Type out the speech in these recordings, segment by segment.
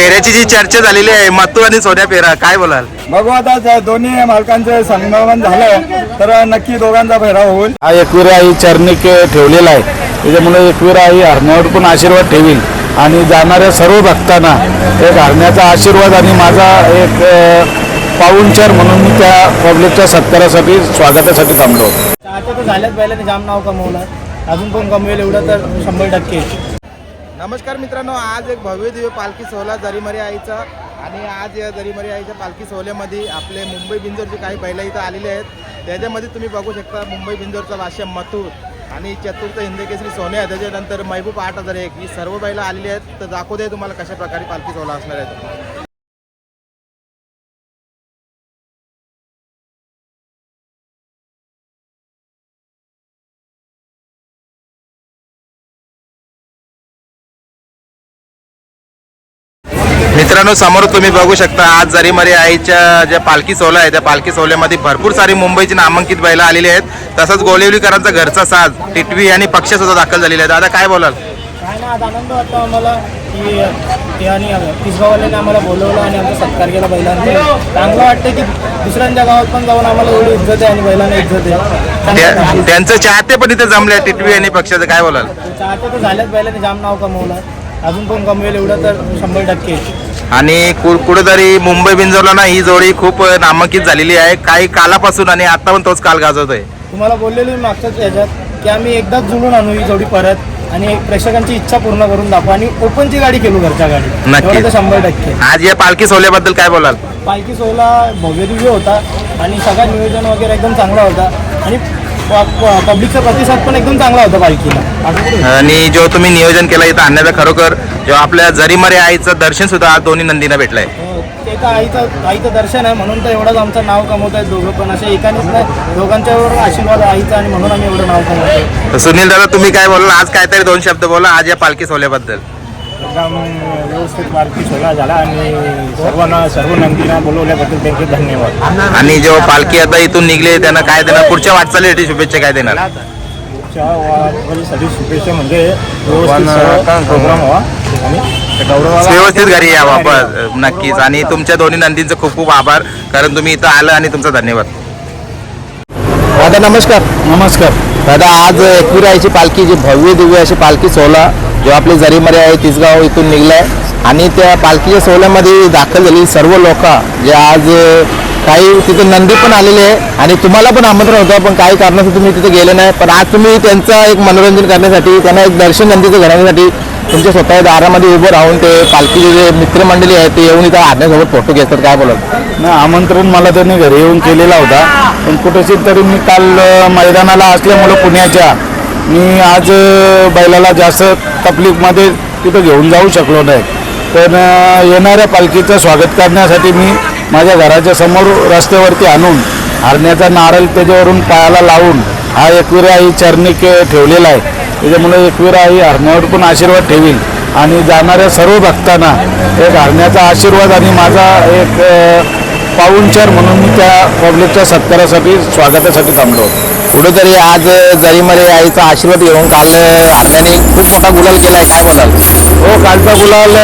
पेऱ्याची जी चर्चा झालेली आहे मत्तू आणि सोन्या पेरा काय बोलाल? बघू आता दोन्ही मालकांचं संगमन झालं तर नक्की दोघांचा भैराव होईल. हा एकविरा ही चर्निक ठेवलेला आहे. त्याच्यामुळे एकविरा ही हरण्यावर पण आशीर्वाद ठेवील. आणि जाणाऱ्या सर्व भक्तांना एक हरण्याचा आशीर्वाद आणि माझा एक अ, पाऊणचार म्हणून मी त्या पब्लिकच्या सत्कारासाठी स्वागतासाठी थांबलो. आता तर झाल्याच पहिल्याने जाम नाव कमवलं. अजून पण कमवेल एवढं तर शंभर टक्के. नमस्कार मित्रांनो आज एक भव्य दिव्य पालखी सोहळा जरीमरी आईचा. आणि आज या जरीमरी आईच्या पालखी सोहळ्यामध्ये आपले मुंबई बिंजोरचे काही बैला इथं आलेले आहेत. त्याच्यामध्ये तुम्ही बघू शकता मुंबई बिंजोरचा वाशिम मथूर आणि चतुर्थ हिंदकेसरी सोन्या त्याच्यानंतर महबूब आठ हजार एक. ही सर्व बैला आलेली आहेत. तर दाखवू दे तुम्हाला कशा प्रकारे पालखी सोहळा असणार आहे. मित्रांनो समोर तुम्ही बघू शकता आज जरीमरी आईच्या ज्या पालखी सोहळा आहे त्या पालखी सोहळ्यामध्ये भरपूर सारी मुंबईची नामांकित बैला आलेली आहेत. तसंच गोलेवलीकरांचा घरचा साज टिटवी आणि पक्ष सुद्धा दाखल झालेले आहेत. दादा काय बोलाल? काय ना आज आनंद वाटतो आम्हाला की ते आणि पिसगाववाल्याने आम्हाला बोलवलं आणि आमचा सत्कार केला बैलांचा चांगलं वाटतं की दुसऱ्यांच्या गावात पण जाऊन आम्हाला एवढी इज्जत आहे आणि बैलांना इज्जत आहे. चांगलं त्या- वाटतं. त्यांचं चाहते पण इथे जमले टिटवी आणि पक्षाचं. काय बोलाल? आता तर झाल्याच बैलाने जाम नाव कमवलं. अजून पण कमवेल एवढं तर शंभर टक्के. आणि कु- कुठेतरी मुंबई बिंजोरला ना ही जोडी खूप नामांकित झालेली आहे. काही कालापासून आणि आता पण तोच काल गाजवतोय. तुम्हाला बोललेलो मागच्याच याच्यात की आम्ही एकदाच जुळून आणू ही जोडी परत आणि प्रेक्षकांची इच्छा पूर्ण करून दाखवू. आणि ओपनची गाडी केलो घरच्या गाडी. तर शंभर टक्के. आज या पालखी सोहळ्याबद्दल काय बोलाल? पालखी सोहळा भव्य दिव्य होता आणि सगळं नियोजन वगैरे एकदम चांगला होता. आणि पब्लिकचा प्रतिसाद पण एकदम चांगला होता पालखीला आणि जो तुम्ही नियोजन केलं इथं आणण्याचं खरोखर जो आपल्या जरीमरे आईचं दर्शन सुद्धा आज दोन्ही नंदीना भेटलंय. हो, ते तर आईचं आईचं दर्शन आहे म्हणून तर एवढंच आमचं नाव कमवत आहेत दोघं पण. असे एकानेच नाही दोघांच्यावर आशीर्वाद आहे आईचा आणि म्हणून आम्ही एवढं नाव कमवतो सुनील दादा तुम्ही काय बोलाल? आज काहीतरी दोन शब्द बोला. आज या पालखी सोहळ्याबद्दल एकदम व्यवस्थित पालखी सोहळा झाला आणि सर्वांना सर्व नंदींना बोलवल्याबद्दल त्यांचे धन्यवाद. आणि जेव्हा पालखी आता इथून निघली त्यांना काय देणार? पुढच्या वाटचालीसाठी शुभेच्छा काय देणार? पुढच्या वाटचालीसाठी शुभेच्छा म्हणजे व्यवस्थित सर्व प्रोग्राम व्हावा आणि त्या गौरवाला व्यवस्थित घरी या वापस नक्कीच. आणि तुमच्या दोन्ही नंदींचे खूप खूप आभार कारण तुम्ही इथं आलं आणि तुमचा धन्यवाद. दादा नमस्कार. नमस्कार. दादा आज एकविराईची पालखी जी भव्य दिव्य अशी पालखी सोहळा जो आपली जरीमरे आहे तिसगाव इथून निघलाय. आणि त्या पालखीच्या सोहळ्यामध्ये दाखल झालेली सर्व लोक जे आज काही तिथे नंदी पण आलेले आहे. आणि तुम्हाला पण आमंत्रण होतं पण काही कारणासाठी तुम्ही तिथे गेले नाही. पण आज तुम्ही त्यांचं एक मनोरंजन करण्यासाठी त्यांना एक दर्शन नंदीचं घेण्यासाठी तुमच्या स्वतः दारामध्ये उभं राहून ते पालखीचे जे मित्रमंडळी आहेत ते येऊन इथं आणण्यासोबत फोटो घेतात. काय बोलत नाही आमंत्रण मला त्यांनी घरी येऊन केलेला होता. पण कुठेशी तरी मी काल मैदानाला असल्यामुळं पुण्याच्या मी आज बैलाला जास्त तकलीफमध्ये तिथं घेऊन जाऊ शकलो नाही. पण येणाऱ्या पालखीचं स्वागत करण्यासाठी मी माझ्या घराच्या समोर रस्त्यावरती आणून हरण्याचा नारळ त्याच्यावरून पायाला लावून हा एकविरा आई चरणी ठेवलेला आहे. त्याच्यामुळे एकविरा आई हरण्यावर पण आशीर्वाद ठेवील. आणि जाणाऱ्या सर्व भक्तांना एक हरण्याचा आशीर्वाद आणि माझा एक अ, पाऊणचार म्हणून मी त्या पब्लिकच्या सत्कारासाठी स्वागतासाठी थांबलो कुठेतरी आज जरीमरे आईचा आशीर्वाद घेऊन काल त्यांनी खूप मोठा गुलाल केलाय काय बोलाल हो कालचा गुलाल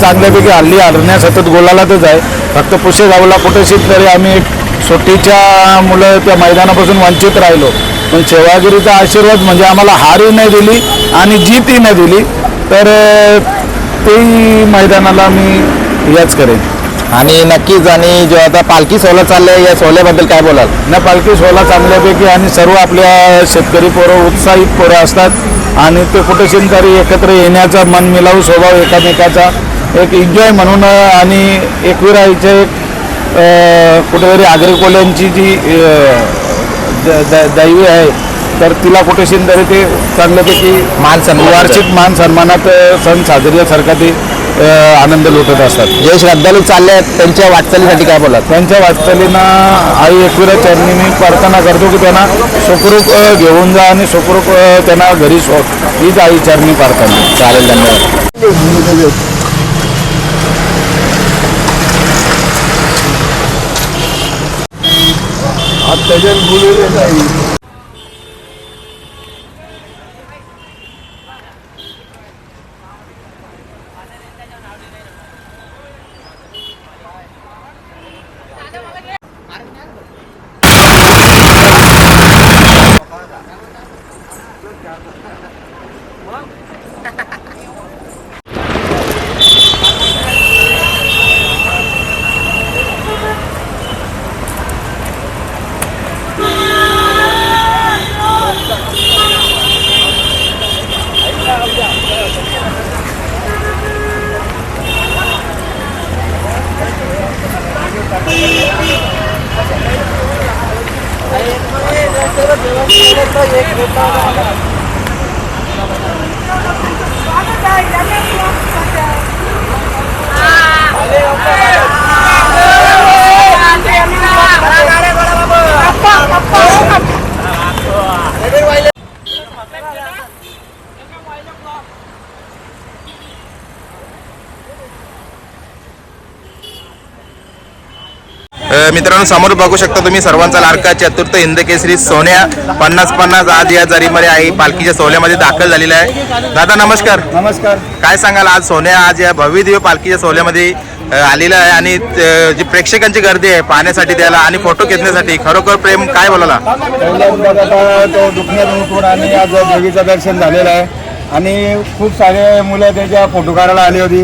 चांगल्यापैकी हल्ली हरण्या सतत गुलालातच आहे. फक्त पुशेगावला कुठेशीच तरी आम्ही सुट्टीच्या मुलं त्या मैदानापासून वंचित राहिलो. पण सेवागिरीचा आशीर्वाद म्हणजे आम्हाला हारही नाही दिली आणि जीतही नाही दिली. तर तेही मैदानाला मी याच करेन. आणि नक्कीच आणि जो आता पालखी सोहळा चाललाय या सोहळ्याबद्दल काय बोलाल? न पालखी सोहळा चांगल्यापैकी आणि सर्व आपल्या शेतकरी पोरं उत्साहित पोरं असतात. आणि ते कुठेशी तरी एकत्र येण्याचा मनमिलावू स्वभाव एकामेकाचा एक एन्जॉय म्हणून आणि एकविराईचे एक कुठेतरी आगरी कोल्यांची जी दैवी आहे तर तिला कुठेशी तरी ते चांगल्यापैकी मान सन्मान वार्षिक मान सन्मानात सण साजऱ्यासारखा ते आनंद लुटत असतात. जे श्रद्धाळू चालले आहेत त्यांच्या वाटचालीसाठी काय बोलाल त्यांच्या वाटचालीनं आई एकविरा चरणी मी प्रार्थना करतो की त्यांना सुखरूप घेऊन जा आणि सुखरूप त्यांना घरी सोड हीच आई चरणी प्रार्थना. चालेल धन्यवाद. अ, Ha, ha, ha. मित्रांनो समोर बघू शकता तुम्ही सर्वांचा लाडका चतुर्थ हिंद केसरी सोन्या. पन्नास पन्नास आज या जरीमध्ये आई पालखीच्या सोहळ्यामध्ये दाखल झालेला आहे. दादा नमस्कार. नमस्कार. काय सांगाल आज? सोन्या आज या भव्य दिव्य पालखीच्या सोहळ्यामध्ये आलेला आहे आणि जी प्रेक्षकांची गर्दी आहे पाहण्यासाठी त्याला आणि फोटो घेण्यासाठी खरोखर प्रेम काय तो दुखण्यात आणि आज देवीचं दर्शन झालेलं आहे. आणि खूप सारे मुलं त्याच्या फोटो काढायला आली होती.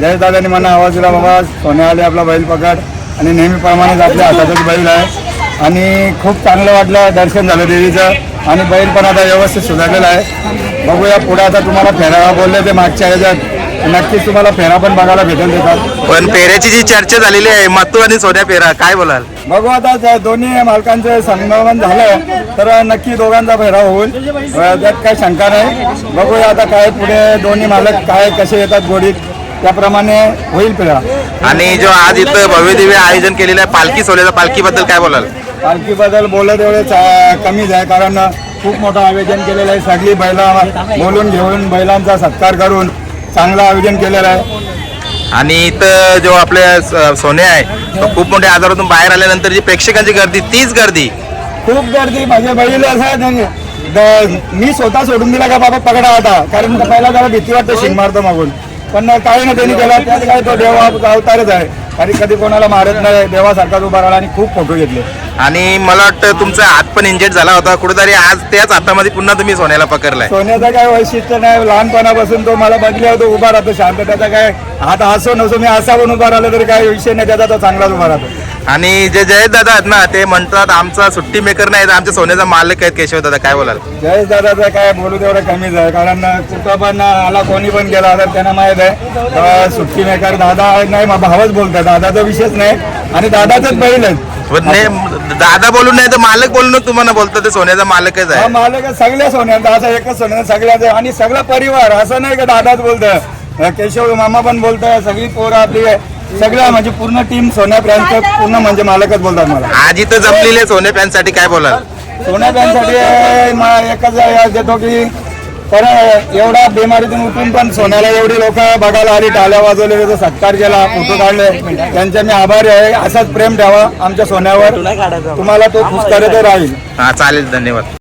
जयदादांनी मला आवाज दिला बाबा सोन्या आले आपला बैल पकड. आणि नेहमीप्रमाणेच आपल्या हातातच बैल आहे. आणि खूप चांगलं वाटलं दर्शन झालं देवीचं. आणि बैल पण आता व्यवस्थित सुधारलेला आहे. बघूया पुढे आता तुम्हाला फेरावा बोलले ते मागच्या ह्याच्यात. नक्कीच तुम्हाला फेरा पण बघायला भेटेल देतात. पण पेऱ्याची जी चर्चा झालेली आहे मत्तू आणि सोन्या पेरा काय बोलाल? बघू आता त्या दोन्ही मालकांचं संगमन झालं तर नक्की दोघांचा भैराव होईल. अं, त्यात काही शंका नाही. बघूया आता काय पुढे दोन्ही मालक काय कसे येतात गोडीत. त्याप्रमाणे होईल पिढा आणि जो आज इथं भव्य दिव्य आयोजन केलेलं आहे पालखी सोहळ्याचं पालखीबद्दल काय बोलाल? पालखीबद्दल बोलत एवढे चा- कमीच आहे कारण खूप मोठं आयोजन केलेलं आहे. सगळी बैला बोलून घेऊन बैलांचा सत्कार करून चांगलं आयोजन केलेलं आहे. आणि इथं जो आपल्या स- सोन्या आहे तो खूप मोठ्या आजारातून बाहेर आल्यानंतर जी प्रेक्षकांची गर्दी तीच गर्दी. खूप गर्दी. माझे बैल असं आहे त्यांनी द- मी स्वतः सोडून दिला का बाबा पकडा आता? कारण पहिला जरा भीती वाटते शिंग मारतो मागून. पण काही ना त्यांनी केला. त्यात काय तो देवा अवतारच आहे. आणि कधी कोणाला मारत नाही. देवासारखाच उभा राहिला आणि खूप फोटो घेतले. आणि मला वाटतं तुमचा हात पण इंजेक्ट झाला होता. कुठेतरी आज त्याच हातामध्ये पुन्हा तुम्ही सोन्याला पकडलाय. सोन्याचं काय वैशिष्ट्य नाही. लहानपणापासून तो मला बदल्या होतो उभा राहतो शांत त्याचा काय. हात असो नसो मी असा पण उभा राहिलो तरी काही विषय नाही. त्याचा तो चांगलाच उभा राहतो. आणि जे जयत दादा आहेत ना ते म्हणतात आमचा सुट्टी मेकर नाही तर आमच्या सोन्याचा मालक आहेत केशव दादा. काय बोलाल? जयेश दादाचं काय बोलू तेवढं कमीच आहे कारण कुठं पण आला कोणी पण गेला तर त्यांना माहीत आहे सुट्टी मेकर दादा नाही मा- भावच बोलतात. दादाचा विषयच नाही. आणि दादाचंच बैल आहेत. पण ने- दादा बोलून नाही तर मालक बोलून तुम्हाला बोलतात ते सोन्याचा मालकच आहे. मालक आहे सगळ्या सोन्यांचा असं एकच सोन्याचा सगळ्याचा आणि सगळा परिवार असं नाही का दादाच बोलतं. केशव मामा पण बोलतोय सगळी पोरं आपली सगळं म्हणजे पूर्ण टीम सोन्या ब्रँडचं पूर्ण म्हणजे मालकच बोलतात मला. आज इथं जमलेले सोने फॅनसाठी काय बोलाल? सोन्या बँकसाठी म- एकच याद देतो की पर एवढा बिमारीतून उठून पण सोन्याला एवढी लोक बघायला आली टाळ्या वाजवले त्याचा सत्कार केला फोटो काढले त्यांचे मी आभारी आहे असाच प्रेम ठेवा आमच्या सोन्यावर. तुम्हाला तो खुश करत राहील. हा चालेल धन्यवाद.